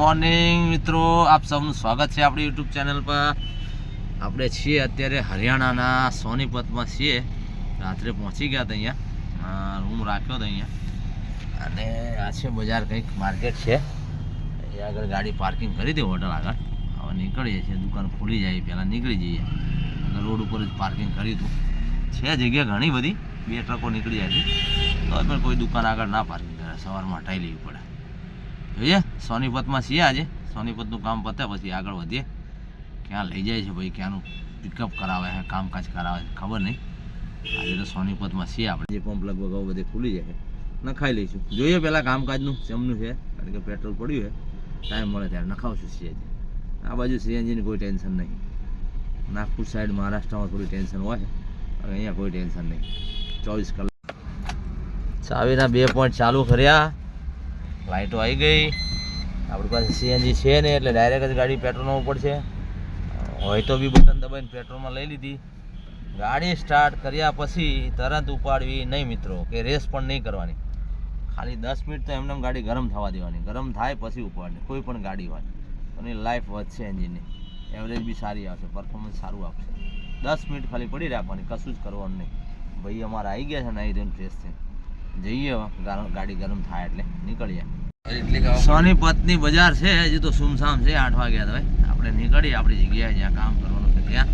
Morning મિત્રો, આપ સૌનું સ્વાગત છે આપણી યુટ્યુબ ચેનલ પર. આપણે છીએ અત્યારે હરિયાણાના સોનીપતમાં છીએ. રાત્રે પહોંચી ગયા હતા અહીંયા. રૂમ રાખ્યો હતો અહીંયા. અને આ છે બજાર કંઈક માર્કેટ છે. અહીંયા આગળ ગાડી પાર્કિંગ કરી દે હોટલ આગળ. હવે નીકળીએ છીએ. દુકાન ખુલી જાય પહેલાં નીકળી જઈએ. અને રોડ ઉપર જ પાર્કિંગ કર્યું હતું. છે જગ્યા ઘણી બધી. બે ટ્રકો નીકળી જાય છે. તો પણ કોઈ દુકાન આગળ ના પાર્કિંગ કરે. સવારમાં હટાવી લેવી પડે. જોઈએ. સોનીપતમાં છીએ આજે. સોનીપતનું કામ પતે, પછી આગળ વધીએ. ક્યાં લઈ જાય છે ભાઈ, ક્યાંનું પિકઅપ કરાવે છે, કામકાજ કરાવે છે, ખબર નહીં. આજે તો સોનીપતમાં છીએ આપણે. જે પંપ લગભગ હવે બધે ખુલી જાય નખાઈ લઈશું. જોઈએ પહેલાં કામકાજનું, જમનું છે, કારણ કે પેટ્રોલ પડ્યું છે. ટાઈમ મળે ત્યારે નખાવશું સીએનજી. આ બાજુ સીએનજીની કોઈ ટેન્શન નહીં. નાગપુર સાઈડ મહારાષ્ટ્રમાં થોડી ટેન્શન હોય હવે અહીંયા કોઈ ટેન્શન નહીં. ચોવીસ કલાક. ચાવીના બે પોઈન્ટ ચાલુ કર્યા. લાઇટો આવી ગઈ. આપણી પાસે સીએનજી છે ને એટલે ડાયરેક્ટ જ ગાડી પેટ્રોલમાં પડશે હોય તો બી બટન દબાઈને પેટ્રોલમાં લઈ લીધી. ગાડી સ્ટાર્ટ કર્યા પછી તરત ઉપાડવી નહીં મિત્રો, કે રેસ પણ નહીં કરવાની. ખાલી દસ મિનિટ તો એમને ગાડી ગરમ થવા દેવાની. ગરમ થાય પછી ઉપાડની, કોઈ પણ ગાડી હોય. અને લાઈફ વધશે એન્જિનની એવરેજ બી સારી આવશે પરફોર્મન્સ સારું આપશે. દસ મિનિટ ખાલી પડી રાખવાની, કશું જ કરવાનું નહીં. ભાઈ અમારા આવી ગયા છે ને અહીં ફ્રેશ થઈને. જઈએ ગાડી ગરમ થાય એટલે નીકળીએ. સોનીપતની બજાર છે હજી તો સુમસામ છે આઠ વાગ્યા તો આપણે નીકળીએ આપણી જગ્યાએ જ્યાં કામ કરવાનું છે ત્યાં.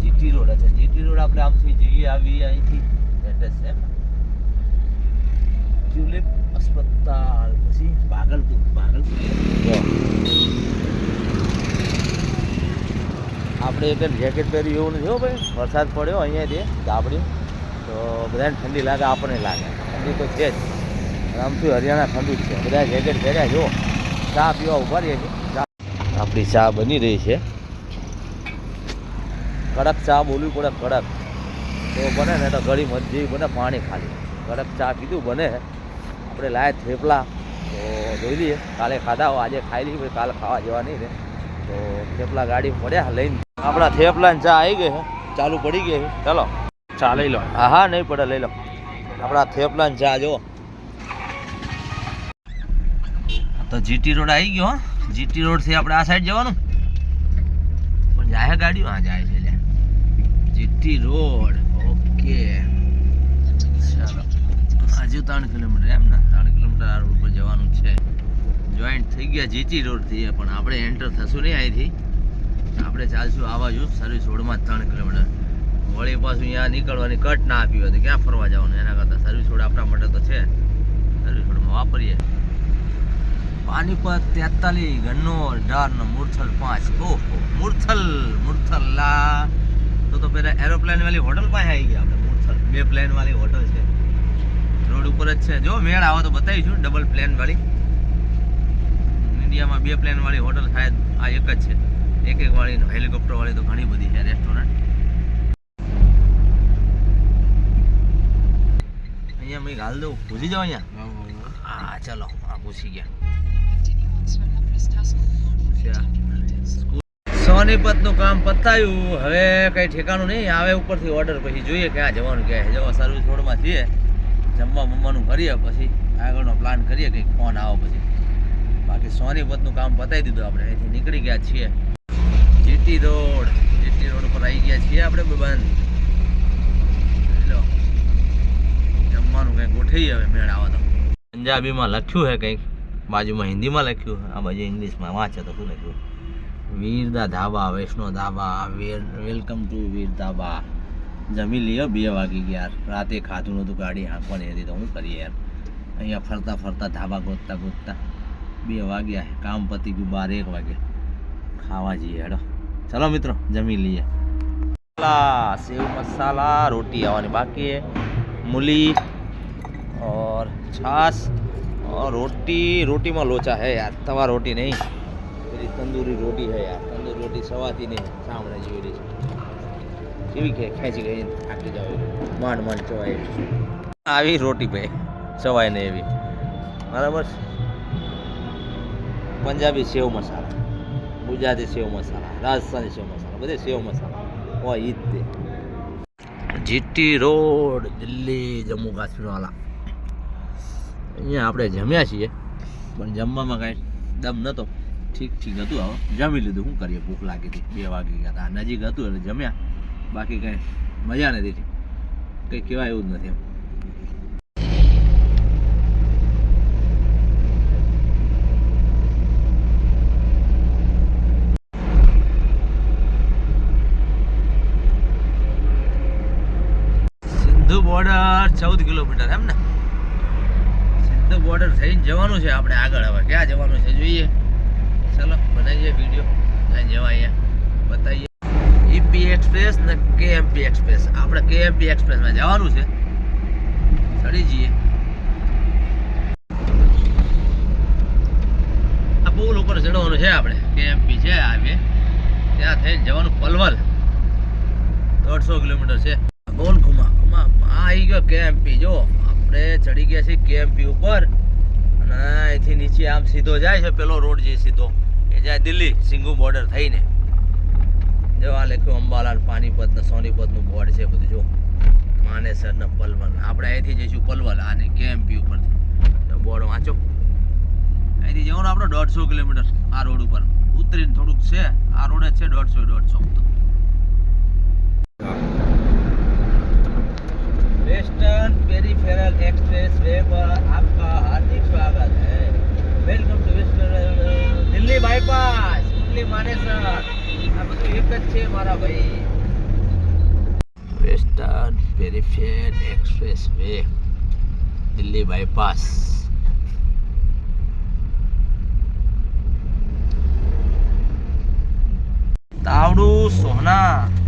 જીટી રોડ છે જીટી રોડ આપણે આમથી જઈએ આવીએ અહીંથી. એડ્રેસ છે ટ્યુલિપ અસ્પતાલ પછી ભાગલપુર ભાગલપુર આપણે એક જેકેટ પહેર્યું એવું નથી હો ભાઈ. વરસાદ પડ્યો અહીંયાથી ગાબડ્યું તો બધાને ઠંડી લાગે, આપણને લાગે. ઠંડી તો છે જ. આમથી હરિયાણા ઠંડુ જ છે. બધા જેકેટ પહેર્યા જો ચા પીવા ઊભા રહીએ છીએ આપણી ચા બની રહી છે. કડક ચા બોલવી પડે, કડક. તો બને ને તો ઘડી મત બને, પાણી ખાલી. કડક ચા કીધું બને. આપણે લાયા થેપલા. તો જોઈ લઈએ. કાલે ખાધા હો આજે ખાઈ લઈએ. કાલે ખાવા જવા નહીં ને તો થેપલા ગાડી પડ્યા લઈને. આપણા થેપલા ચા આવી ગઈ છે. ચાલુ પડી ગઈ છે. ચાલો. ચા લઈ લો. હા હા નહીં પડે લઈ લો. આપણા થેપલા ચા જો તો જીટી રોડ આવી ગયો જીટી રોડથી આપણે આ સાઈડ જવાનું. પણ જાય ગાડીઓ? હા જાય છે લે. જીટી રોડ ઓકે ચાલો. હજુ ત્રણ કિલોમીટર એમ ને? ત્રણ કિલોમીટર આ રોડ પર જવાનું છે. જોઈન્ટ થઈ ગયા જીટી રોડથી પણ આપણે એન્ટર થશું નહીં અહીંથી. આપણે ચાલશું આવા જો સર્વિસ રોડમાં ત્રણ કિલોમીટર. વળી પાછું અહીંયા નીકળવાની કટ ના આપી હોય તો ક્યાં ફરવા જવાનું? એના કરતાં સર્વિસ રોડ આપણા માટે તો છે. સર્વિસ રોડમાં વાપરીએ. પાનીપત તેતાલીસ ગન્નો અઢાર ને મુરથલ પાંચ. ઓહો, મુરથલ મુરથલ લા. તો તો પહેલાં એરોપ્લેન વાળી હોટલ પાસે આવી ગયા આપણે, મુરથલ. બે પ્લેન વાળી હોટલ છે. રોડ ઉપર જ છે. જો મેળ આવે તો બતાવીશું ડબલ પ્લેન વાળી. ઇન્ડિયામાં બે પ્લેનવાળી હોટલ થાય આ એક જ છે. એક એક વાળી હેલિકોપ્ટર વાળી તો ઘણી બધી છે રેસ્ટોરન્ટ અહીંયા મેં ગાલ દઉં પૂછી જાઓ અહીંયા. હા ચલો હા પૂછી ગયા. સોનીપતનું કામ પતાયું. હવે કઈ ઠેકાણું નહીં આવે ઉપરથી ઓર્ડર પછી જોઈએ ક્યાં જવાનું ક્યાં જવા સર્વિસ રોડમાં છીએ. જમવા બમવાનું કરીએ પછી આગળનો પ્લાન કરીએ કંઈક ફોન આવો પછી. બાકી સોનીપતનું કામ પતાવી દીધું આપણે. અહીંથી નીકળી ગયા છીએ. GT road. જીટી રોડ પર આવી ગયા છીએ આપણે બંધ લો જમવાનું કંઈક ગોઠવી હવે મેળ આવે તો. પંજાબીમાં લખ્યું છે કંઈક. બાજુમાં હિન્દીમાં લખ્યું આ બાજુ ઇંગ્લિશમાં વાંચે તો શું લખ્યું? વીરદા ધાબા, વૈષ્ણો ધાબા, વેર, વેલકમ ટુ વીર ધાબા. જમી લ્યો, બે વાગી ગયા. રાતે ખાધું નહોતું, ગાડી હાંકવાની હતી તો હું કરીએ યાર. અહીંયા ફરતા ફરતા ધાબા ગોતતા ગોતતા. બે વાગ્યા કામ પતી ગયું બાર એક વાગે ખાવા જઈએ હેડો ચલો મિત્રો જમી લઈએ મસાલા સેવ મસાલા રોટી આવવાની બાકી है मूली और छाछ और रोटी रोटी में लोचा है यार तवा रोटी नहीं પેલી તંદૂરી રોટી છે યાર તંદૂરી રોટી સવાતી નહીં સાંભળે જેવી રહી છે કેવી કે ખેંચી ગઈ થાકી જાવ માંડ માંડ ચવાય આવી રોટી ભાઈ ચવાય ને એવી બરાબર છે? પંજાબી સેવ મસાલા, ગુજરાતી સેવ મસાલા, રાજસ્થાની સેવ મસાલા, બધે સેવ મસાલા. હોય ઈ જ તે. જીટી રોડ, દિલ્હી, જમ્મુ કાશ્મીરવાળા અહીંયા આપણે જમ્યા છીએ, પણ જમવામાં કાંઈ દમ નહોતો ઠીક ઠીક હતું હવે. જમી લીધું. શું કરીએ? ભૂખ લાગી હતી. બે વાગી ગયા હતા. નજીક હતું એટલે જમ્યા. બાકી કાંઈ મજા નથી. કંઈ કહેવાય એવું જ નથી એમ સિંધુ બોર્ડર ચૌદ કિલોમીટર એમ ને? સિંધુ બોર્ડર થઈને જવાનું છે આપણે આગળ હવે. ક્યાં જવાનું છે જોઈએ. ચલો, બનાવીએ વીડિયો ત્યાં જવા અહીંયા. બતાવીએ. ઈપી એક્સપ્રેસ ને કેએમપી એક્સપ્રેસ આપણે કેએમપી એક્સપ્રેસમાં જવાનું છે. ચડી જઈએ. આ પુલ ઉપર ચડવાનું છે આપણે. કેએમપી છે આવીએ ત્યાં થઈને જવાનું પલવલ. દોઢસો કિલોમીટર છે. બોલ, ઘુમા ઘુમા. આ આવી ગયો કેએમપી, જો. આપણે ચડી ગયા છીએ કેએમપી ઉપર. અને અહીંથી નીચે આમ સીધો જાય છે, પેલો રોડ જે સીધો. એ જાય દિલ્હી, સિંગુ બોર્ડર થઈને. જો આ લખ્યું, અંબાલાલ પાનીપત ને સોનીપતનું બોર્ડ છે બધું, જો. માનેસર ને પલવલ. આપણે અહીંથી જઈશું પલવલ, આને કેએમપી ઉપરથી. બોર્ડ વાંચો. અહીંથી જવાનું આપણે દોઢસો કિલોમીટર આ રોડ ઉપર. ઉતરીને થોડુંક છે, આ રોડ જ છે દોઢસો દોઢસો. વેસ્ટર્ન પેરિફેરલ એક્સપ્રેસ વે પર આપકા હાર્દિક સ્વાગત હે welcome to western Delhi bypass Delhi Manesar. આ બધું એક જ છે મારા ભાઈ. Western peripheral expressway Delhi bypass Tauru Sohna.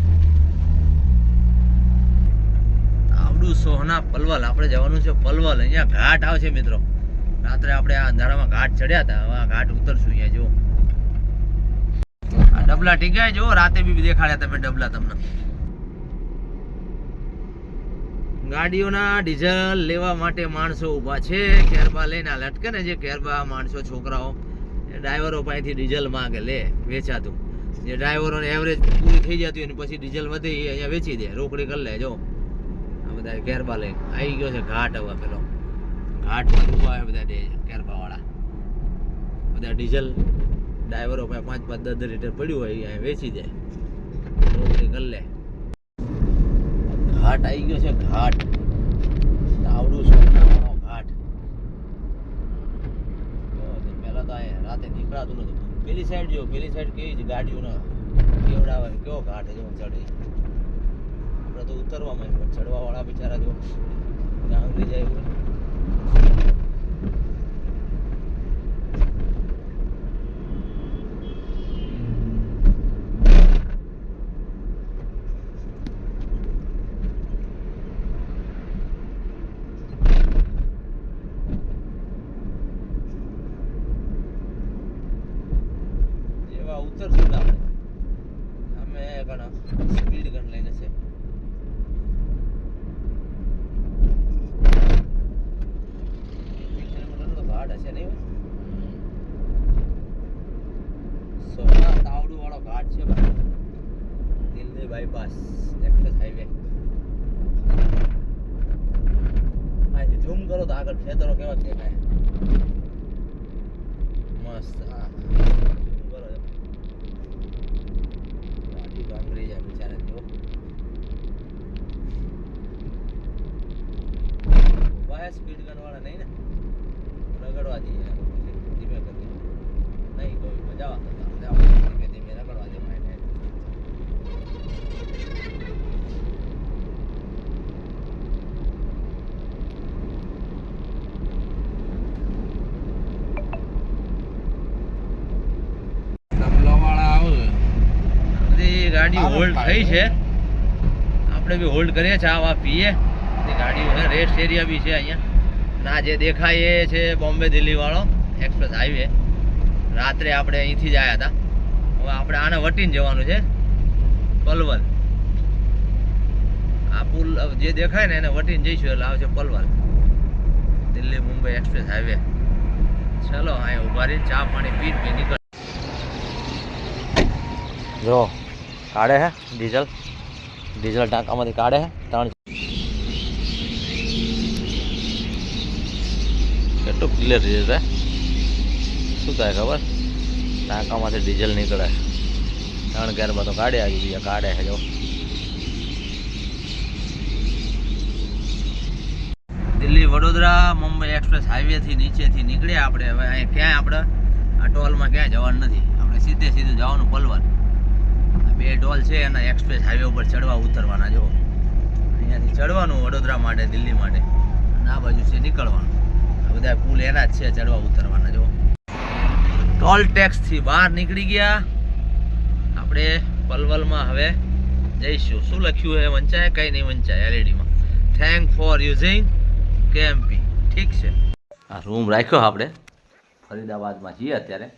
Sohna Palwal, આપણે જવાનું છે પલવલ. અહીંયા ઘાટ આવશે મિત્રો. રાત્રે આપણે આ અંધારામાં ઘાટ ચડ્યા હતા. હવે આ ઘાટ ઉતરશું અહીંયા જો આ ડબલા ટીકા જો રાતે બી દેખાડ્યા તમે ડબલા તમને. ગાડીઓના ડીઝલ લેવા માટે માણસો ઊભા છે. કેરબા લઈને લટકે ને જે કેરબા માણસો, છોકરાઓ ડ્રાઈવરો પાસેથી ડીઝલ માંગે, લે, વેચાતું. જે ડ્રાઈવરોને એવરેજ પૂરી થઈ જતી હોય ને પછી ડીઝલ વધે એ અહીંયા વેચી દે, રોકડી કરી લે, જો. બધા કેરબા લઈને. આવી ગયો છે ઘાટ હવે પેલો. ઘાટમાં ઊભા હોય બધા કેરબા વાળા બધા ડીઝલ ડ્રાઈવરો પાસે પાંચ પાંચ દસ દસ લીટર પડ્યું હોય અહીંયા વેચી જાય નોકરી કરી લે. ઘાટ આવી ગયો છે ઘાટ. આવડું સોનાનો ઘાટ. જો, તે અહીંયા રાતે નીકળાતું નતું. પેલી સાઈડ જો પેલી સાઈડ કેવી છે ગાડીઓનો કેવડાવે કેવો ઘાટ જો ચડે. તો ઉતરવા પણ ચડવા વાળા બિચારા જો ગાંગરી જાય એવું જેવા ઉતરશું ને આપણે અમે ઘણા સ્પીડ ગન લઈને છે એક કિલોમીટરનો તો ઘાટ હશે નહીં સોના તાવડું વાળો ઘાટ છે ભાઈ દિલ્હી બાયપાસ એક્સપ્રેસ હાઈવે અહીંથી ઝૂમ કરો તો આગળ ખેતરો કેવા દેખાય મસ્ત હા ઝૂમ કરો છો. ગાડી ગાંગરી જાય બિચારા જો વાયા સ્પીડ ગનવાળા નહીં ને? રગડવા જઈએ ધીમે કરી નહીં કોઈ મજા આવતા ધીમે ધીમે રગડવા દે ગાડી હોલ્ડ થઈ છે. આપણે બી હોલ્ડ કરીએ છીએ. વા પીએ. ગાડીઓ રેસ્ટ એરિયા બી છે અહીંયા. ના જે દેખાય એ છે બોમ્બે દિલ્હી વાળો એક્સપ્રેસ હાઈવે રાત્રે આપણે અહીંથી જ આવ્યા હતા. હવે આપણે આને વટીને જવાનું છે. પલવલ. આ પુલ જે દેખાય ને એને વટીને જઈશું એટલે આવશે પલવલ. દિલ્હી મુંબઈ એક્સપ્રેસ હાઈવે ચલો અહીંયા ઊભા રહીને ચા પાણી પીને પી નીકળ જો, કાઢે હે ડીઝલ. ડીઝલ ટાંકામાંથી કાઢે હે. ત્રણ ક્લિયર ક્લિયર છે શું થાય ખબર? ટાંકામાંથી ડીઝલ નીકળે. ત્રણ ગેરમાં તો કાઢે આવી બીજા કાઢે છે, જો. દિલ્હી વડોદરા, મુંબઈ એક્સપ્રેસ હાઈવેથી નીચેથી નીકળ્યા આપણે. હવે અહીં ક્યાંય આપણે, આ ટોલમાં ક્યાંય જવાનું નથી. આપણે સીધે સીધું જવાનું પલવાર બે ટોલ છે એના એક્સપ્રેસ હાઈવે ઉપર ચડવા ઉતરવાના, જો. અહીંયાથી ચડવાનું વડોદરા માટે, દિલ્હી માટે. અને આ બાજુ છે નીકળવાનું. બધા પુલ એના જ છે ચડવા ઉતરવાના જો ટોલ ટેક્સથી બહાર નીકળી ગયા. આપણે પલવલમાં હવે જઈશું. શું લખ્યું છે વંચાય? કંઈ નહીં વંચાય એલઈડીમાં થેન્ક ફોર યુઝિંગ કેએમપી ઠીક છે. આ રૂમ રાખ્યો આપણે. ફરીદાબાદમાં છીએ અત્યારે.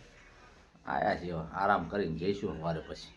આયા છીએ. આરામ કરીને જઈશું સવારે પછી.